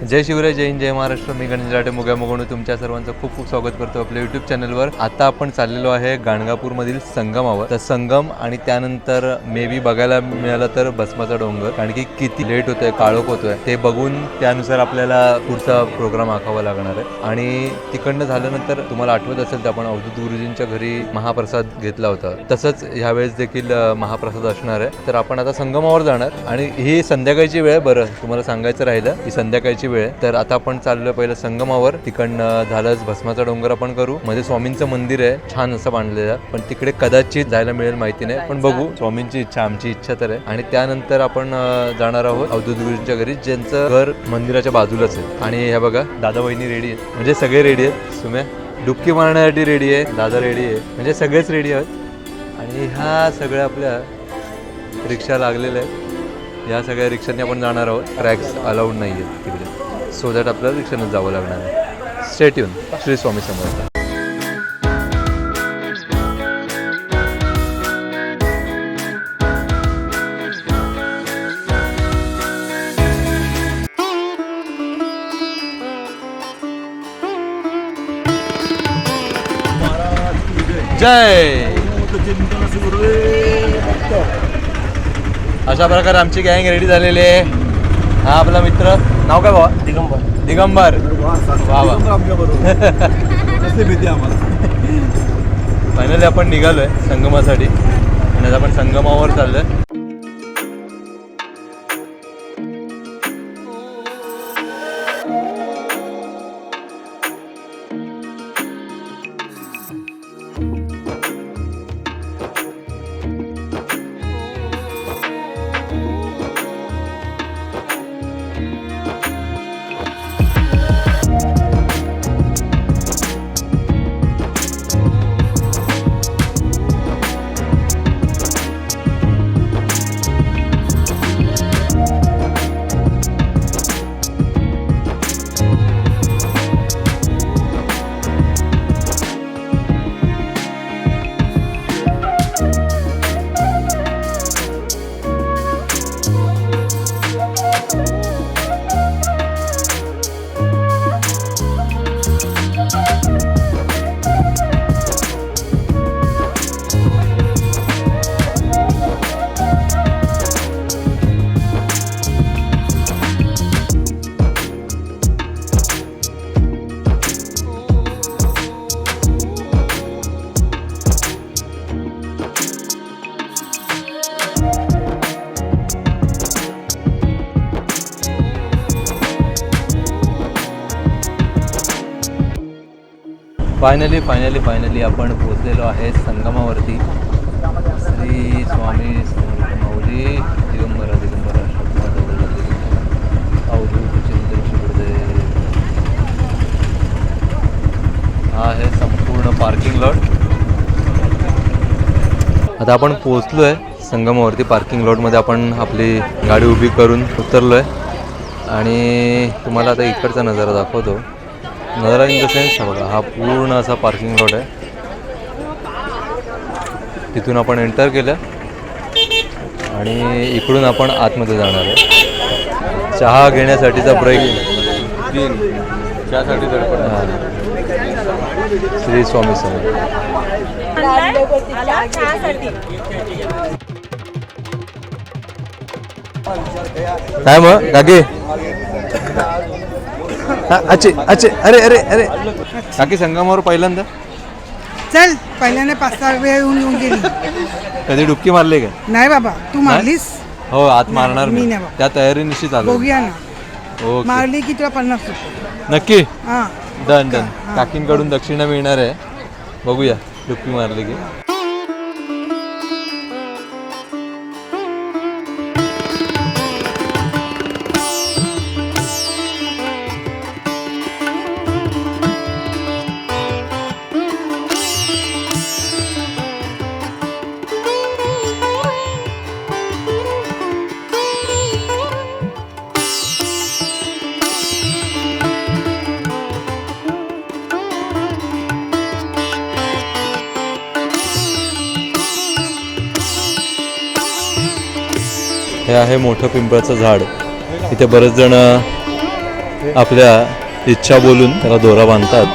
जय शिवराय जय हिंद जय महाराष्ट्र. मी गणेश राठे मुगा मुगवणू तुमच्या सर्वांचं खूप खूप स्वागत करतो आपल्या यूट्यूब चॅनलवर आता आपण चाललेलो आहे गाणगापूरमधील संगमावर. तर संगम आणि त्यानंतर मे बी बघायला मिळालं तर भस्माचा डोंगर. कारण की किती लेट होतोय काळोख होतोय. ते बघून त्यानुसार आपल्याला पुढचा प्रोग्राम आखावा लागणार आहे. आणि तिकडनं झाल्यानंतर तुम्हाला आठवत असेल तर आपण अवधूत गुरुजींच्या घरी महाप्रसाद घेतला होता. तसंच ह्यावेळेस देखील महाप्रसाद असणार आहे. तर आपण आता संगमावर जाणार. आणि ही संध्याकाळची वेळ आहे. बरं तुम्हाला सांगायचं राहिलं ही संध्याकाळची वेळ आहे. तर आता आपण चाललो पहिलं संगमावर. तिकडनं झालंच भस्माचा डोंगर आपण करू. मध्ये स्वामींचं मंदिर आहे. छान असं बांधलेलं पण तिकडे कदाचित जायला मिळेल माहिती नाही. पण बघू. स्वामींची इच्छा आमची इच्छा तर आहे. आणि त्यानंतर आपण जाणार आहोत अवधूत गुरुजींच्या घरी ज्यांचं घर मंदिराच्या बाजूलाच आहे. आणि हे बघा दादा वहिनी रेडी आहेत म्हणजे सगळे रेडी आहेत. सुम्या डुबकी मारण्यासाठी रेडी आहे. दादा रेडी आहे. म्हणजे सगळेच रेडी आहेत. आणि ह्या सगळ्या आपल्या रिक्षा लागलेल्या आहेत. या सगळ्या रिक्षाने आपण जाणार आहोत. ट्रॅक्स अलाउड नाही आहेत तिकडे. सो दॅट आपल्याला रिक्षाने जावं लागणार आहे. स्टेट येऊन श्री स्वामी समर्थ. जय! अशा प्रकारे आमची गँग रेडी झालेली आहे. हा आपला मित्र. नाव काय बाबा दिगंबर. दिगंबर. वा वा. फायनली आपण निघालोय संगमासाठी. आणि आता आपण संगमावर चाललोय. फायनली फायनली फायनली आपण पोचलेलो आहे संगमावरती. श्री स्वामी समर्थ माऊली दिगंबरा दिगंबरा हा आहे संपूर्ण पार्किंग लॉट आता आपण पोचलो आहे संगमावरती पार्किंग लॉटमध्ये आपण आपली गाडी उभी करून उतरलो आहे आणि तुम्हाला आता इकडचा नजारा दाखवतो. नजारा इन द सेन्स हा बघा हा पूर्ण असा पार्किंग लॉट आहे. तिथून आपण एंटर केलं. आणि इकडून आपण आतमध्ये जाणार आहे. चहा घेण्यासाठीचा ब्रेक त्यासाठी श्री स्वामी समर्थ. काय मग काकी हा, अच्छे अच्छे अरे अरे अरे. काकी संगमावर पहिल्यांदा? चल पहिल्याने पाच सहा वेळ येऊन येऊन गेली. कधी डुबकी मारली का? नाही बाबा तू मारलीस? हो आत मारणार मी. मी नाही बाबा. त्या तयारीनिशी चालू बघूया ना. ओके. मारली की तुला पन्नास रुपये. नक्की? हा. Done done. काकींकडून दक्षिणा मिळणार आहे. बघूया डुबकी मारली की. हे आहे मोठं पिंपळाचं झाड. इथे बरेच जण आपल्या इच्छा बोलून त्याला दोरा बांधतात.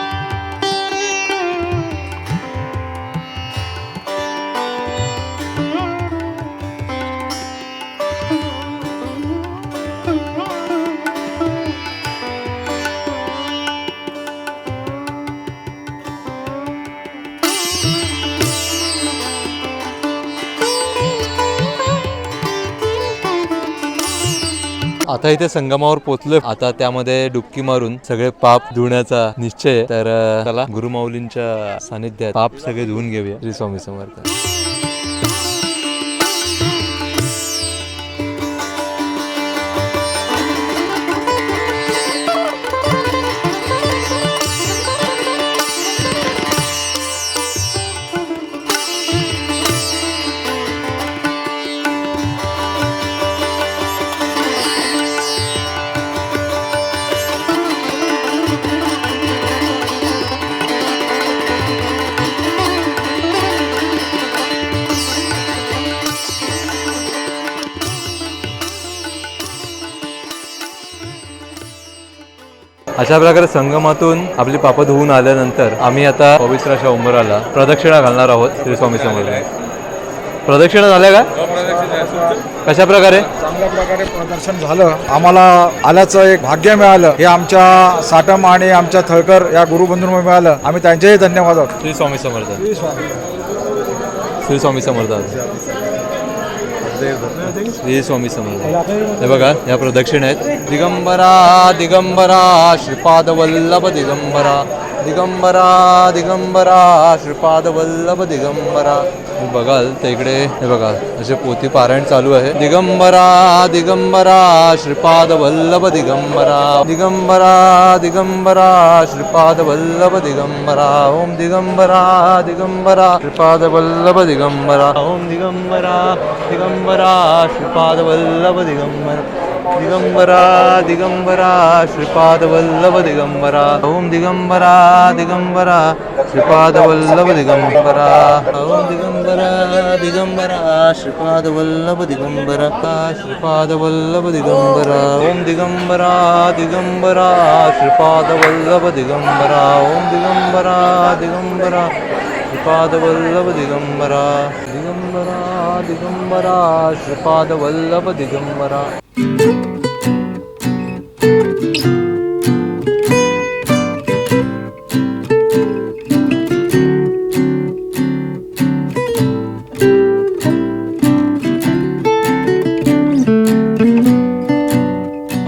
आता इथे संगमावर पोहोचलोय आता त्यामध्ये डुबकी मारून सगळे पाप धुण्याचा निश्चय तर त्याला गुरुमाऊलींच्या सानिध्यात पाप सगळे धुवून घेऊया. श्री स्वामी समर्थ. अशा प्रकारे संगमातून आपली पापं धुवून आल्यानंतर आम्ही आता पवित्र अशा उंबराला प्रदक्षिणा घालणार आहोत श्री स्वामी समर्थ प्रदक्षिणा झाल्या का? कशा प्रकारे? चांगल्या प्रकारे प्रदर्शन झालं. आम्हाला आल्याचं एक भाग्य मिळालं. हे आमच्या साटम आणि आमच्या थळकर या गुरुबंधूंमुळे मिळालं. आम्ही त्यांचेही धन्यवाद आहोत. श्री स्वामी समर्थ. श्री स्वामी समर्थ. श्री स्वामी समर्थ हे बघा या प्रदक्षिणा आहेत दिगंबरा दिगंबरा श्रीपाद वल्लभ दिगंबरा. दिगंबरा दिगंबरा श्रीपाद वल्लभ दिगंबरा. तुम्ही बघाल तर इकडे हे बघा असे पोथी पारायण चालू आहे. दिगंबरा दिगंबरा श्रीपाद वल्लभ दिगंबरा. दिगंबरा दिगंबरा श्रीपाद वल्लभ दिगंबरा. ओम दिगंबरा दिगंबरा श्रीपाद वल्लभ दिगंबरा. ओम दिगंबरा दिगंबरा श्रीपाद वल्लभ दिगंबरा. दिगंबरा दिगंबरा श्रीपाद वल्लभ दिगंबरा। ओम दिगंबरा दिगंबरा श्रीपाद वल्लभ दिगंबरा। ओम दिगंबरा दिगंबरा श्रीपाद वल्लभ दिगंबरा। श्रीपाद वल्लभ दिगंबरा। ओम दिगंबरा दिगंबरा श्रीपाद वल्लभ दिगंबरा। ओम दिगंबरा दिगंबरा श्रीपाद वल्लभ दिगंबरा। दिगंबरा दिगंबरा श्रीपाद वल्लभ दिगंबरा।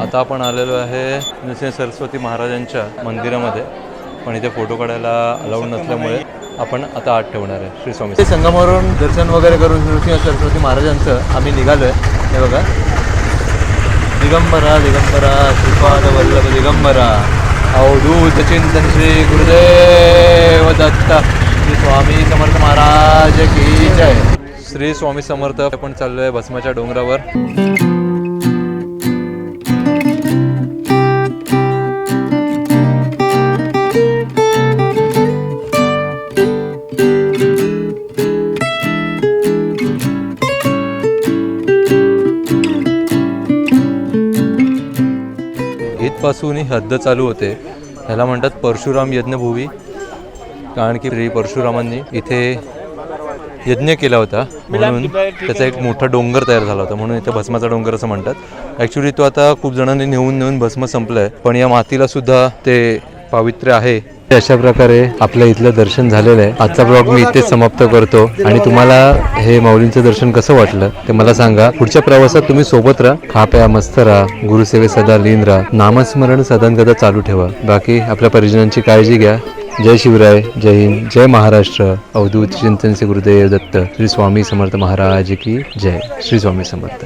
आता आपण आलेलो आहे नृसिंह सरस्वती महाराजांच्या मंदिरामध्ये. पण इथे फोटो काढायला अलाउड नसल्यामुळे आपण आता आत ठेवणार आहे. श्री स्वामी संगमावरून दर्शन वगैरे करून नृसिंह सरस्वती महाराजांचं आम्ही निघालो आहे हे बघा. दिगंबरा दिगंबरा श्रीपाद वल्लभ दिगंबरा. अवधूत चिंतन श्री गुरुदेव दत्त. श्री स्वामी समर्थ महाराज की जय. श्री स्वामी समर्थ आपण चाललोय भस्माच्या डोंगरावर. इथपासून ही हद्द चालू होते. ह्याला म्हणतात परशुराम यज्ञभूमी कारण की श्री परशुरामांनी इथे यज्ञ केला होता. म्हणून त्याचा एक मोठा डोंगर तयार झाला होता. म्हणून इथे भस्माचा डोंगर असं म्हणतात. ॲक्च्युली तो आता खूप जणांनी नेऊन नेऊन भस्म संपलं आहे पण या मातीला सुद्धा ते पावित्र्य आहे. अशा प्रकारे आपल्या इथलं दर्शन झालेलं आहे. आजचा ब्लॉग मी इथेच समाप्त करतो. आणि तुम्हाला हे माऊलींचं दर्शन कसं वाटलं ते मला सांगा. पुढच्या प्रवासात तुम्ही सोबत राहा. खा प्या मस्त राहा. गुरुसेवे सदा लीन राहा. नामस्मरण सदन चालू ठेवा. बाकी आपल्या परिजनांची काळजी घ्या. जय शिवराय. जय हिंद. जय महाराष्ट्र. अवधूत चिंतन से गुरुदेव दत्त. श्री स्वामी समर्थ महाराज की जय. श्री स्वामी समर्थ.